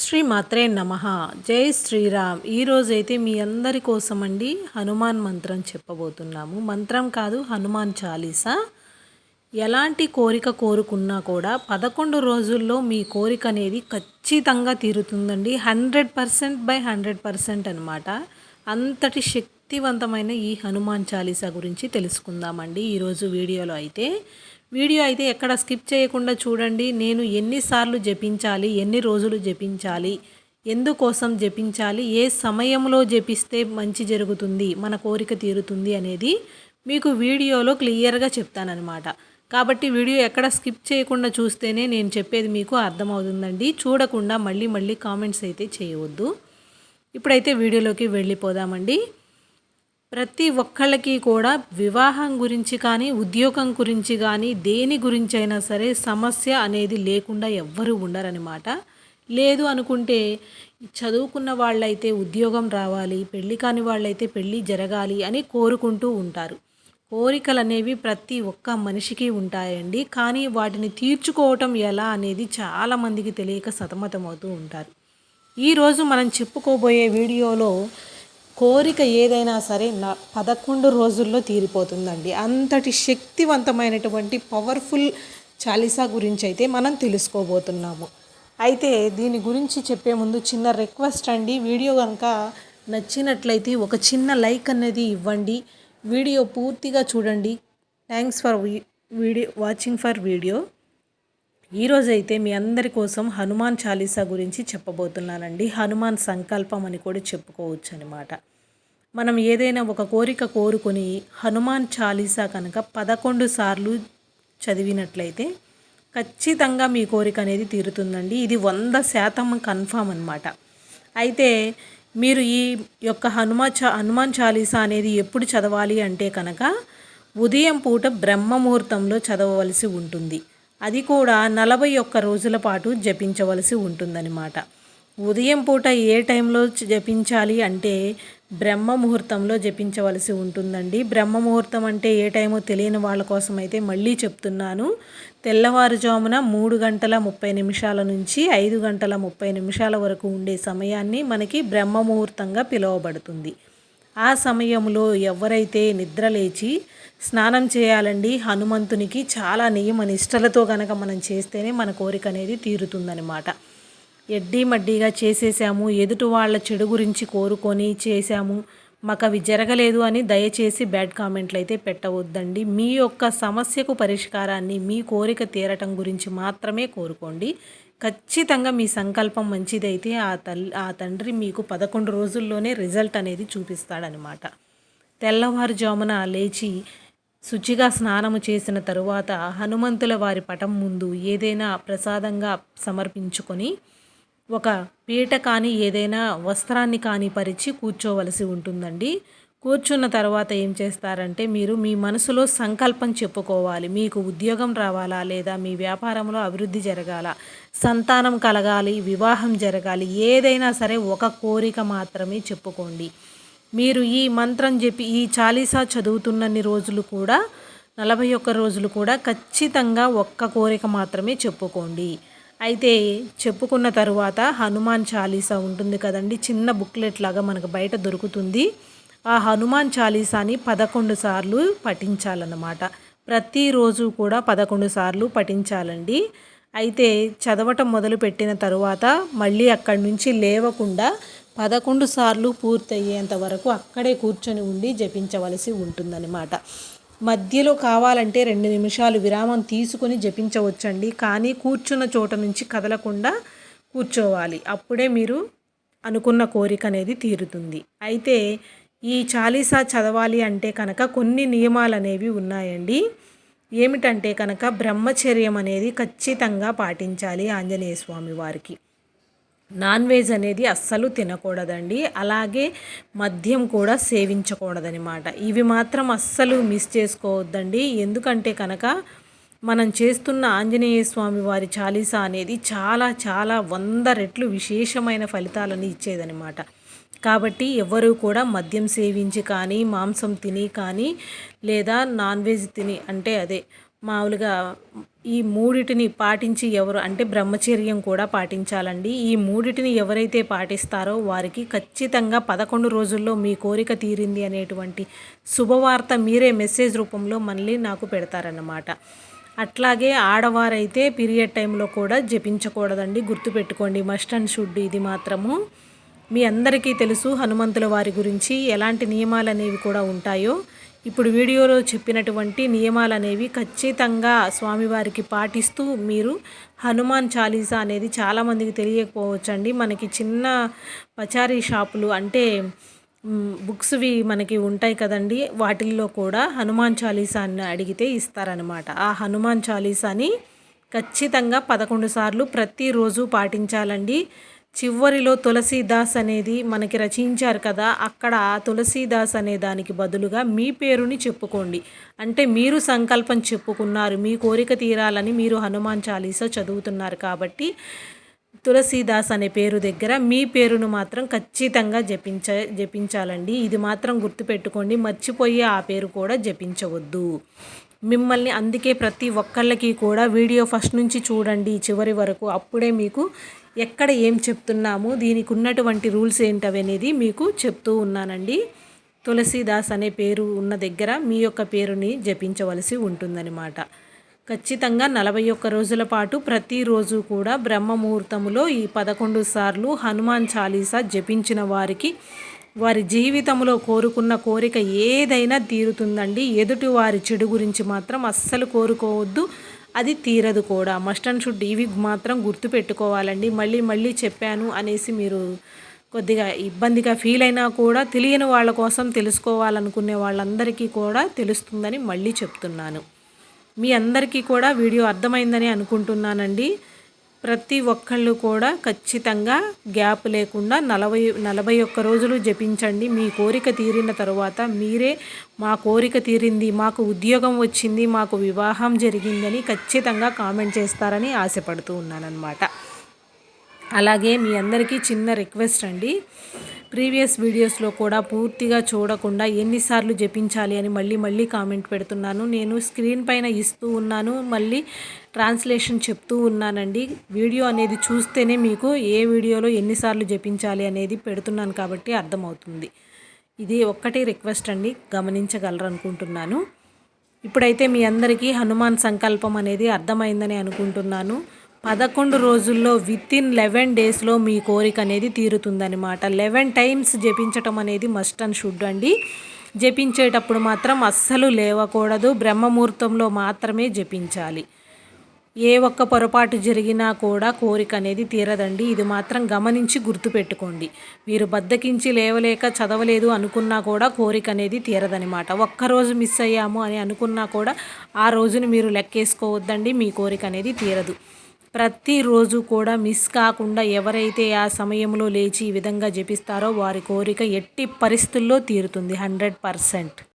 శ్రీ మాత్రే నమ. జై శ్రీరామ్. ఈరోజైతే మీ అందరి కోసం అండి హనుమాన్ మంత్రం చెప్పబోతున్నాము. మంత్రం కాదు హనుమాన్ చాలీసా? ఎలాంటి కోరిక కోరుకున్నా కూడా పదకొండు రోజుల్లో మీ కోరిక అనేది ఖచ్చితంగా తీరుతుందండి. Hundred percent by hundred percent అనమాట అంతటి శక్తివంతమైన ఈ హనుమాన్ చాలీసా గురించి తెలుసుకుందామండి. ఈరోజు వీడియోలో అయితే వీడియో అయితే ఎక్కడ స్కిప్ చేయకుండా చూడండి. నేను ఎన్నిసార్లు జపించాలి ఎన్ని రోజులు జపించాలి ఎందుకోసం జపించాలి ఏ సమయంలో జపిస్తే మంచి జరుగుతుంది మన కోరిక తీరుతుంది అనేది మీకు వీడియోలో క్లియర్గా చెప్తానన్నమాట. కాబట్టి వీడియో ఎక్కడ స్కిప్ చేయకుండా చూస్తేనే నేను చెప్పేది మీకు అర్థమవుతుందండి. చూడకుండా మళ్ళీ మళ్ళీ కామెంట్స్ అయితే చేయవద్దు. ఇప్పుడైతే వీడియోలోకి వెళ్ళిపోదామండి. ప్రతి ఒక్కళ్ళకి కూడా వివాహం గురించి కానీ ఉద్యోగం గురించి కానీ దేని గురించి అయినా సరే సమస్య అనేది లేకుండా ఎవ్వరూ ఉండరనమాట లేదు అనుకుంటే చదువుకున్న వాళ్ళైతే ఉద్యోగం రావాలి పెళ్ళి కాని వాళ్ళైతే పెళ్ళి జరగాలి అని కోరుకుంటూ ఉంటారు. కోరికలు అనేవి ప్రతి ఒక్క మనిషికి ఉంటాయండి. కానీ వాటిని తీర్చుకోవటం ఎలా అనేది చాలామందికి తెలియక సతమతమవుతూ ఉంటారు. ఈరోజు మనం చెప్పుకోబోయే వీడియోలో కోరిక ఏదైనా సరే నా పదకొండు రోజుల్లో తీరిపోతుందండి. అంతటి శక్తివంతమైనటువంటి పవర్ఫుల్ చాలీసా గురించి అయితే మనం తెలుసుకోబోతున్నాము. అయితే దీని గురించి చెప్పే ముందు చిన్న రిక్వెస్ట్ అండి. వీడియో కనుక నచ్చినట్లయితే ఒక చిన్న లైక్ అనేది ఇవ్వండి. వీడియో పూర్తిగా చూడండి. Thanks for video watching for video ఈరోజైతే మీ అందరి కోసం హనుమాన్ చాలీసా గురించి చెప్పబోతున్నానండి. హనుమాన్ సంకల్పం అని కూడా చెప్పుకోవచ్చు అనమాట మనం ఏదైనా ఒక కోరిక కోరుకొని హనుమాన్ చాలీసా కనుక పదకొండు సార్లు చదివినట్లయితే ఖచ్చితంగా మీ కోరిక అనేది తీరుతుందండి. ఇది వంద శాతం కన్ఫామ్ అనమాట అయితే మీరు ఈ యొక్క హనుమా చా హనుమాన్ చాలీసా అనేది ఎప్పుడు చదవాలి అంటే కనుక ఉదయం పూట బ్రహ్మముహూర్తంలో చదవవలసి ఉంటుంది. అది కూడా నలభై ఒక్క రోజుల పాటు జపించవలసి ఉంటుందన్నమాట. ఉదయం పూట ఏ టైంలో జపించాలి అంటే బ్రహ్మ ముహూర్తంలో జపించవలసి ఉంటుందండి. బ్రహ్మ ముహూర్తం అంటే ఏ టైమో తెలియని వాళ్ళ కోసం అయితే మళ్ళీ చెప్తున్నాను. తెల్లవారుజామున మూడు గంటల ముప్పై నిమిషాల నుంచి ఐదు గంటల ముప్పై నిమిషాల వరకు ఉండే సమయాన్ని మనకి బ్రహ్మ ముహూర్తంగా పిలువబడుతుంది. ఆ సమయంలో ఎవరైతే నిద్రలేచి స్నానం చేయాలండి హనుమంతునికి చాలా నియమ నిష్టలతో కనుక మనం చేస్తేనే మన కోరిక అనేది తీరుతుందనమాట ఎడ్డీ మడ్డీగా చేసేసాము ఎదుటి వాళ్ళ చెడు గురించి కోరుకొని చేశాము మాకు అవి జరగలేదు అని దయచేసి బ్యాడ్ కామెంట్లు అయితే పెట్టవద్దండి. మీ యొక్క సమస్యకు పరిష్కారాన్ని మీ కోరిక తీరటం గురించి మాత్రమే కోరుకోండి. ఖచ్చితంగా మీ సంకల్పం మంచిదైతే ఆ తల్లి ఆ తండ్రి మీకు పదకొండు రోజుల్లోనే రిజల్ట్ అనేది చూపిస్తాడనమాట తెల్లవారుజామున లేచి శుచిగా స్నానము చేసిన తరువాత హనుమంతుల వారి పటం ముందు ఏదైనా ప్రసాదంగా సమర్పించుకొని ఒక పీట కానీ ఏదైనా వస్త్రాన్ని కానీ పరిచి కూర్చోవలసి ఉంటుందండి. కూర్చున్న తర్వాత ఏం చేస్తారంటే మీరు మీ మనసులో సంకల్పం చెప్పుకోవాలి. మీకు ఉద్యోగం రావాలా లేదా మీ వ్యాపారంలో అభివృద్ధి జరగాల? సంతానం కలగాలి వివాహం జరగాలి ఏదైనా సరే ఒక కోరిక మాత్రమే చెప్పుకోండి. మీరు ఈ మంత్రం చెప్పి ఈ చాలీసా చదువుతున్నన్ని రోజులు కూడా నలభై ఒక్క రోజులు కూడా ఖచ్చితంగా ఒక్క కోరిక మాత్రమే చెప్పుకోండి. అయితే చెప్పుకున్న తరువాత హనుమాన్ చాలీసా ఉంటుంది కదండి చిన్న బుక్లెట్ లాగా మనకు బయట దొరుకుతుంది. ఆ హనుమాన్ చాలీసాని పదకొండు సార్లు పఠించాలన్నమాట. ప్రతిరోజు కూడా పదకొండు సార్లు పఠించాలండి. అయితే చదవటం మొదలుపెట్టిన తరువాత మళ్ళీ అక్కడి నుంచి లేవకుండా పదకొండు సార్లు పూర్తయ్యేంత వరకు అక్కడే కూర్చొని ఉండి జపించవలసి ఉంటుందన్నమాట. మధ్యలో కావాలంటే రెండు నిమిషాలు విరామం తీసుకొని జపించవచ్చండి. కానీ కూర్చున్న చోట నుంచి కదలకుండా కూర్చోవాలి. అప్పుడే మీరు అనుకున్న కోరిక అనేది తీరుతుంది. అయితే ఈ చాలీసా చదవాలి అంటే కనుక కొన్ని నియమాలు అనేవి ఉన్నాయండి. ఏమిటంటే కనుక బ్రహ్మచర్యం అనేది ఖచ్చితంగా పాటించాలి ఆంజనేయ స్వామి వారికి. నాన్ వెజ్ అనేది అస్సలు తినకూడదండి. అలాగే మద్యం కూడా సేవించకూడదనమాట ఇవి మాత్రం అస్సలు మిస్ చేసుకోవద్దండి. ఎందుకంటే కనుక మనం చేస్తున్న ఆంజనేయ స్వామి వారి చాలీసా అనేది చాలా చాలా వంద రెట్లు విశేషమైన ఫలితాలను ఇచ్చేదనమాట కాబట్టి ఎవరు కూడా మద్యం సేవించి కానీ మాంసం తిని కానీ లేదా నాన్ వెజ్ తిని అంటే అదే మామూలుగా ఈ మూడిటిని పాటించి ఎవరు అంటే బ్రహ్మచర్యం కూడా పాటించాలండి. ఈ మూడిటిని ఎవరైతే పాటిస్తారో వారికి ఖచ్చితంగా పదకొండు రోజుల్లో మీ కోరిక తీరింది అనేటువంటి శుభవార్త మీరే మెసేజ్ రూపంలో మళ్ళీ నాకు పెడతారన్నమాట. అట్లాగే ఆడవారైతే పీరియడ్ టైంలో కూడా జపించకూడదండి గుర్తుపెట్టుకోండి మస్ట్ అండ్ షుడ్ ఇది మాత్రము. మీ అందరికీ తెలుసు హనుమంతుల వారి గురించి ఎలాంటి నియమాలు అనేవి కూడా ఉంటాయో. ఇప్పుడు వీడియోలో చెప్పినటువంటి నియమాలు అనేవి ఖచ్చితంగా స్వామివారికి పాటిస్తూ మీరు హనుమాన్ చాలీసా అనేది చాలామందికి తెలియకపోవచ్చండి. మనకి చిన్న పచారీ షాపులు అంటే బుక్స్వి మనకి ఉంటాయి కదండి. వాటిల్లో కూడా హనుమాన్ చాలీసాని అడిగితే ఇస్తారనమాట ఆ హనుమాన్ చాలీసాని ఖచ్చితంగా పదకొండు సార్లు ప్రతిరోజు పాటించాలండి. చివరిలో తులసీదాస్ అనేది మనకి రచించారు కదా అక్కడ తులసీదాస్ అనే దానికి బదులుగా మీ పేరుని చెప్పుకోండి. అంటే మీరు సంకల్పం చెప్పుకున్నారు మీ కోరిక తీరాలని మీరు హనుమాన్ చాలీసా చదువుతున్నారు కాబట్టి తులసీదాస్ అనే పేరు దగ్గర మీ పేరును మాత్రం ఖచ్చితంగా జపించ జపించాలండి. ఇది మాత్రం గుర్తుపెట్టుకోండి మర్చిపోయి ఆ పేరు కూడా జపించవద్దు. మిమ్మల్ని అందుకే ప్రతి ఒక్కళ్ళకి కూడా వీడియో ఫస్ట్ నుంచి చూడండి చివరి వరకు. అప్పుడే మీకు ఎక్కడ ఏం చెప్తున్నాము దీనికి ఉన్నటువంటి రూల్స్ ఏంటవి అనేది మీకు చెప్తూ ఉన్నానండి. తులసీదాస్ అనే పేరు ఉన్న దగ్గర మీ యొక్క పేరుని జపించవలసి ఉంటుందన్నమాట. ఖచ్చితంగా నలభై ఒక్క రోజుల పాటు ప్రతిరోజు కూడా బ్రహ్మ ముహూర్తములో ఈ పదకొండు సార్లు హనుమాన్ చాలీసా జపించిన వారికి వారి జీవితంలో కోరుకున్న కోరిక ఏదైనా తీరుతుందండి. ఎదుటి వారి చెడు గురించి మాత్రం అస్సలు కోరుకోవద్దు. అది తీరదు కూడా. మస్ట్ అండ్ షుడ్ ఇవి మాత్రం గుర్తు పెట్టుకోవాలండి. మళ్ళీ మళ్ళీ చెప్పాను అనేసి మీరు కొద్దిగా ఇబ్బందిగా ఫీల్ అయినా కూడా తెలియని వాళ్ళ కోసం తెలుసుకోవాలనుకునే వాళ్ళందరికీ కూడా తెలుస్తుందని మళ్ళీ చెప్తున్నాను. మీ అందరికీ కూడా వీడియో అర్థమైందని అనుకుంటున్నానండి. ప్రతి ఒక్కళ్ళు కూడా ఖచ్చితంగా గ్యాప్ లేకుండా నలభై నలభై ఒక్క రోజులు జపించండి. మీ కోరిక తీరిన తర్వాత మీరే మా కోరిక తీరింది మాకు ఉద్యోగం వచ్చింది మాకు వివాహం జరిగిందని ఖచ్చితంగా కామెంట్ చేస్తారని ఆశపడుతూ ఉన్నానన్నమాట. అలాగే మీ అందరికీ చిన్న రిక్వెస్ట్ అండి. ప్రీవియస్ వీడియోస్లో కూడా పూర్తిగా చూడకుండా ఎన్నిసార్లు జపించాలి అని మళ్ళీ మళ్ళీ కామెంట్ పెడుతున్నాను. నేను స్క్రీన్ పైన ఇస్తూ ఉన్నాను. మళ్ళీ ట్రాన్స్లేషన్ చెప్తూ ఉన్నానండి. వీడియో అనేది చూస్తేనే మీకు ఏ వీడియోలో ఎన్నిసార్లు జపించాలి అనేది పెడుతున్నాను కాబట్టి అర్థమవుతుంది. ఇది ఒక్కటి రిక్వెస్ట్ అండి. గమనించగలరు అనుకుంటున్నాను ఇప్పుడైతే మీ అందరికీ హనుమాన్ సంకల్పం అనేది అర్థమైందని అనుకుంటున్నాను. పదకొండు రోజుల్లో విత్ ఇన్ లెవెన్ డేస్లో మీ కోరిక అనేది తీరుతుందనమాట లెవెన్ టైమ్స్ జపించటం అనేది మస్ట్ అండ్ షుడ్ అండి. జపించేటప్పుడు మాత్రం అస్సలు లేవకూడదు. బ్రహ్మముహూర్తంలో మాత్రమే జపించాలి. ఏ ఒక్క పొరపాటు జరిగినా కూడా కోరిక అనేది తీరదండి. ఇది మాత్రం గమనించి గుర్తుపెట్టుకోండి. మీరు బద్దకించి లేవలేక చదవలేదు అనుకున్నా కూడా కోరిక అనేది తీరదనమాట ఒక్కరోజు మిస్ అయ్యాము అని అనుకున్నా కూడా ఆ రోజుని మీరు లెక్కేసుకోవద్దండి. మీ కోరిక అనేది తీరదు. ప్రతిరోజు కూడా మిస్ కాకుండా ఎవరైతే ఆ సమయంలో లేచి ఈ విధంగా జపిస్తారో వారి కోరిక ఎట్టి పరిస్థితుల్లో తీరుతుంది హండ్రెడ్ పర్సెంట్.